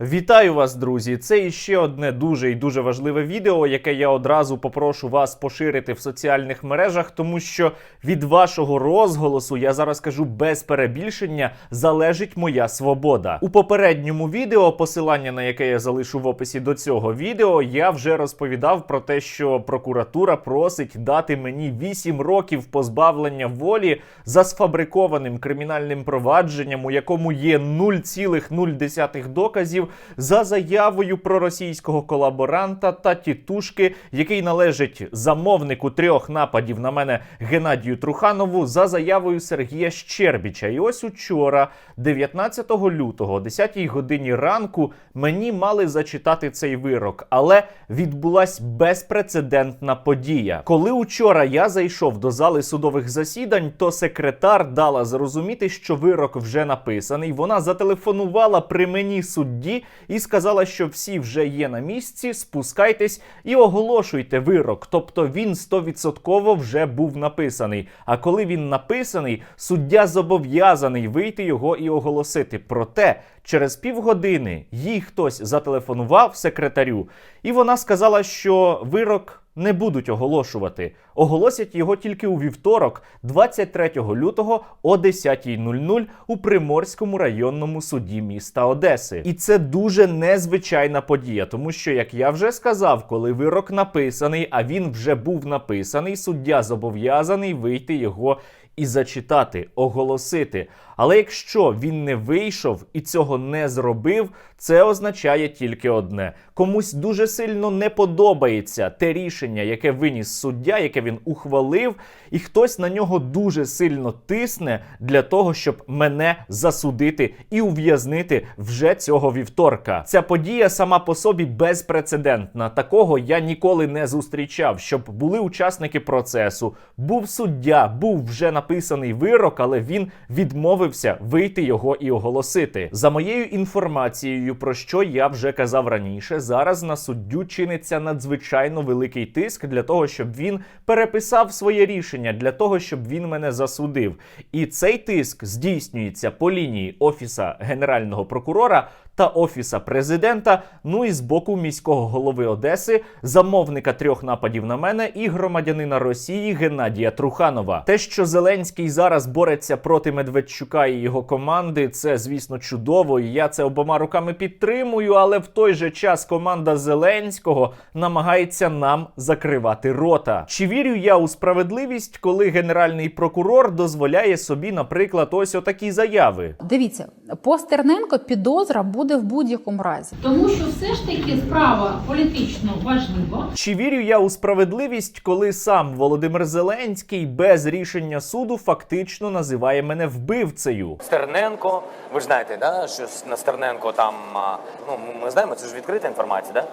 Вітаю вас, друзі! Це іще одне дуже і дуже важливе відео, яке я одразу попрошу вас поширити в соціальних мережах, тому що від вашого розголосу я зараз кажу без перебільшення залежить моя свобода. У попередньому відео, посилання на яке я залишу в описі до цього відео, я вже розповідав про те, що прокуратура просить дати мені 8 років позбавлення волі за сфабрикованим кримінальним провадженням, у якому є 0,0 доказів за заявою проросійського колаборанта та тітушки, який належить замовнику трьох нападів на мене Геннадію Труханову за заявою Сергія Щербіча. І ось учора, 19 лютого, о 10 годині ранку, мені мали зачитати цей вирок, але відбулась безпрецедентна подія. Коли учора я зайшов до зали судових засідань, то секретар дала зрозуміти, що вирок вже написаний. Вона зателефонувала при мені судді і сказала, що всі вже є на місці. Спускайтесь і оголошуйте вирок. Тобто він стовідсотково вже був написаний. А коли він написаний, суддя зобов'язаний вийти його і оголосити. Проте через півгодини їй хтось зателефонував секретарю, і вона сказала, що вирок. Не будуть оголошувати. Оголосять його тільки у вівторок, 23 лютого о 10.00 у Приморському районному суді міста Одеси. І це дуже незвичайна подія, тому що, як я вже сказав, коли вирок написаний, а він вже був написаний, суддя зобов'язаний вийти його і зачитати, оголосити. Але якщо він не вийшов і цього не зробив, це означає тільки одне: комусь дуже сильно не подобається те рішення, яке виніс суддя, яке він ухвалив, і хтось на нього дуже сильно тисне для того, щоб мене засудити і ув'язнити вже цього вівторка. Ця подія сама по собі безпрецедентна. Такого я ніколи не зустрічав, щоб були учасники процесу, був суддя, був вже написаний вирок, але він відмовився вийти його і оголосити. За моєю інформацією, про що я вже казав раніше, зараз на суддю чиниться надзвичайно великий тиск для того, щоб він переписав своє рішення, для того, щоб він мене засудив. І цей тиск здійснюється по лінії офіса генерального прокурора та офіса президента. Ну і з боку міського голови Одеси, замовника трьох нападів на мене і громадянина Росії Геннадія Труханова. Те, що Зеленський зараз бореться проти Медведчука і його команди, це звісно чудово. і Я це обома руками підтримую. Але в той же час команда Зеленського намагається нам закривати рота. Чи вірю я у справедливість, коли генеральний прокурор дозволяє собі, наприклад, ось отакі заяви? Дивіться, по Стерненко підозра буде в будь-якому разі. Тому що все ж таки справа політично важлива. Чи вірю я у справедливість, коли сам Володимир Зеленський без рішення суду фактично називає мене вбивцею? Стерненко, ви ж знаєте, да, що с- на Стерненко там, ну ми знаємо, це ж відкрита інформація, да?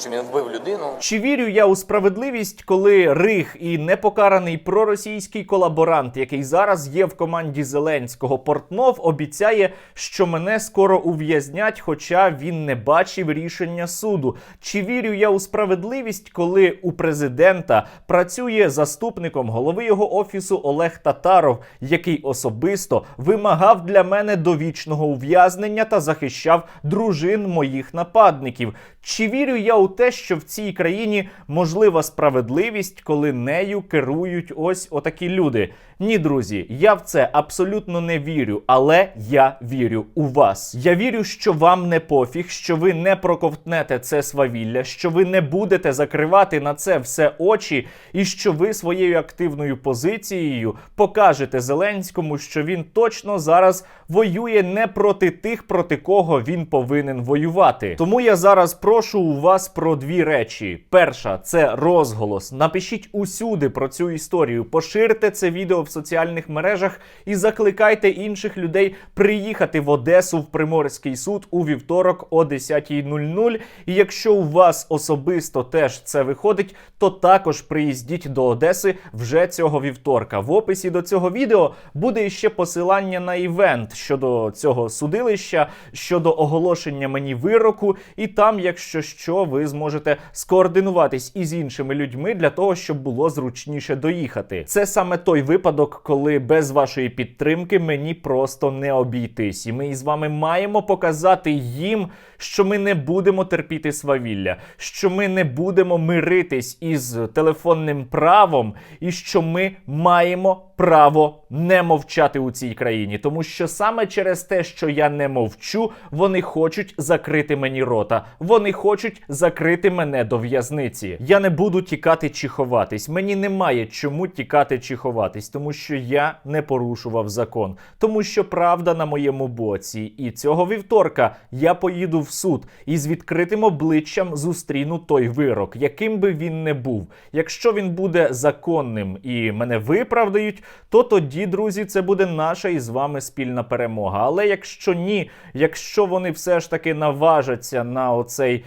Що він вбив людину. Чи вірю я у справедливість, коли Рих і непокараний проросійський колаборант, який зараз є в команді Зеленського, Портнов, обіцяє, що мене скоро ув'язнять, хоча він не бачив рішення суду? Чи вірю я у справедливість, коли у президента працює заступником голови його офісу Олег Татаров, який особисто вимагав для мене довічного ув'язнення та захищав дружин моїх нападників? Чи вірю я у те, що в цій країні можлива справедливість, коли нею керують ось отакі люди? Ні, друзі, я в це абсолютно не вірю, але я вірю у вас. Я вірю, що вам не пофіг, що ви не проковтнете це свавілля, що ви не будете закривати на це все очі, і що ви своєю активною позицією покажете Зеленському, що він точно зараз воює не проти тих, проти кого він повинен воювати. Тому я зараз прошу у вас про дві речі: перша це розголос. Напишіть усюди про цю історію, поширте це відео в соціальних мережах і закликайте інших людей приїхати в Одесу в Приморський суд у вівторок о 10.00. І якщо у вас особисто теж це виходить, то також приїздіть до Одеси вже цього вівторка. В описі до цього відео буде ще посилання на івент щодо цього судилища, щодо оголошення мені вироку, і там, якщо що, ви зможете скоординуватись із іншими людьми для того, щоб було зручніше доїхати. Це саме той випадок, коли без вашої підтримки мені просто не обійтись. І ми із вами маємо показати їм, що ми не будемо терпіти свавілля, що ми не будемо миритись із телефонним правом, і що ми маємо право не мовчати у цій країні, тому що саме через те, що я не мовчу, вони хочуть закрити мені рота. Вони хочуть закрити мене до в'язниці. Я не буду тікати чи ховатись. Мені немає чому тікати чи ховатись, тому що я не порушував закон, тому що правда на моєму боці. І цього вівторка я поїду в суд і з відкритим обличчям зустріну той вирок, яким би він не був. Якщо він буде законним і мене виправдають, то тоді, друзі, це буде наша із вами спільна перемога. Але якщо ні, якщо вони все ж таки наважаться на оцей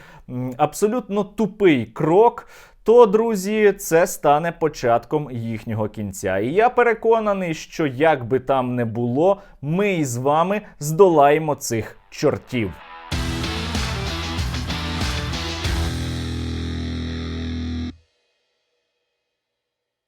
абсолютно тупий крок. То, друзі, це стане початком їхнього кінця. І я переконаний, що як би там не було, ми із вами здолаємо цих чортів.